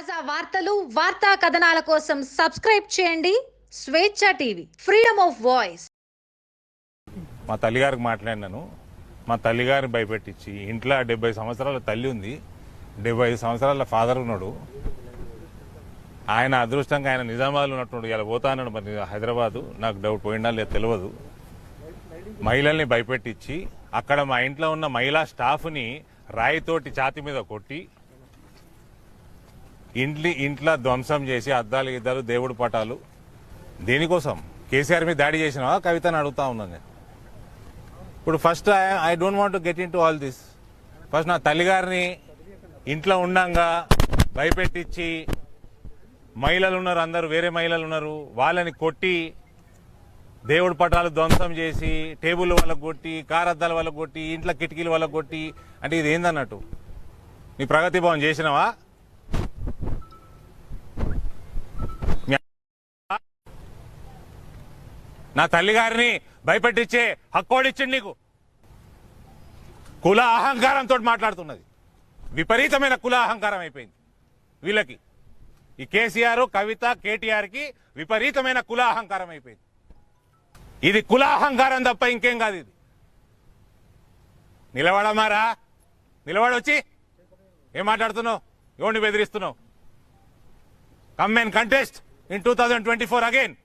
తాజా వార్తలు వార్తా కథనాల కోసం సబ్స్క్రైబ్ చేయండి. స్వేచ్ఛ టీవీ ఫ్రీడమ్ ఆఫ్ వాయిస్ మా తల్లిగారికి మాట్లాడినాను. మా తల్లిగారిని భయపెట్టించి ఇంట్లో డెబ్బై సంవత్సరాల తల్లి ఉంది. డెబ్బై ఐదు సంవత్సరాల ఫాదర్ ఉన్నాడు. ఆయన అదృష్టంగా ఆయన నిజామాబాద్లో ఉన్నట్టు ఇలా పోతానన్నాడు మరి హైదరాబాదు. నాకు డౌట్ పోయినా లేదు తెలియదు. మహిళల్ని భయపెట్టించి అక్కడ మా ఇంట్లో ఉన్న మహిళా స్టాఫ్ని రాయితోటి ఛాతి మీద కొట్టి ఇంట్లో ఇంట్లో ధ్వంసం చేసి అద్దాలు గిద్దాలు దేవుడి పటాలు. దేనికోసం? కేసీఆర్ మీద దాడి చేసినావా? కవితను అడుగుతా ఉన్నాను నేను. ఇప్పుడు first I don't want get in to all this. First నా తల్లిగారిని ఇంట్లో ఉండంగా భయపెట్టించి మహిళలు ఉన్నారు అందరూ వేరే మహిళలు ఉన్నారు వాళ్ళని కొట్టి దేవుడి పటాలు ధ్వంసం చేసి టేబుల్ వాళ్ళకు కొట్టి కారద్దాల వాళ్ళకు కొట్టి ఇంట్లో కిటికీలు వాళ్ళకు కొట్టి. అంటే ఇది ఏందన్నట్టు? నీ ప్రగతి భవన్ చేసినావా? నా తల్లిగారిని భయపెట్టించే హక్కోడిచ్చింది నీకు. కుల అహంకారంతో మాట్లాడుతున్నది. విపరీతమైన కుల అహంకారం అయిపోయింది వీళ్ళకి. ఈ కేసీఆర్ కవిత కేటీఆర్కి విపరీతమైన కుల అహంకారం అయిపోయింది. ఇది కుల అహంకారం తప్ప ఇంకేం కాదు ఇది. నిలబడమారా? నిలబడొచ్చి. ఏం మాట్లాడుతున్నావు? ఎవరిని బెదిరిస్తున్నావు? Come and contest in two thousand twenty four again.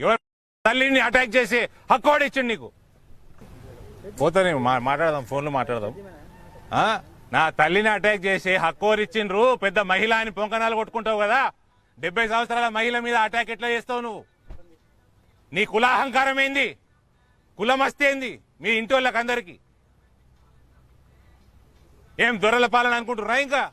ఎవరు తల్లిని అటాక్ చేసి హక్కు కూడా ఇచ్చిండు నీకు? పోతానే మాట్లాడదాం ఫోన్లో మాట్లాడదాం. ఆ? నా తల్లిని అటాక్ చేసి హక్కు ఇచ్చిండ్రు పెద్ద మహిళ అని పొంకనాలు కొట్టుకుంటావు కదా? డెబ్బై సంవత్సరాల మహిళ మీద అటాక్ ఎట్లా చేస్తావు నువ్వు? నీ కులాహంకారం ఏంది? కులమస్తి ఏంది? మీ ఇంటి వాళ్ళకి అందరికి? ఏం దొరల పాలన అనుకుంటున్నా ఇంకా?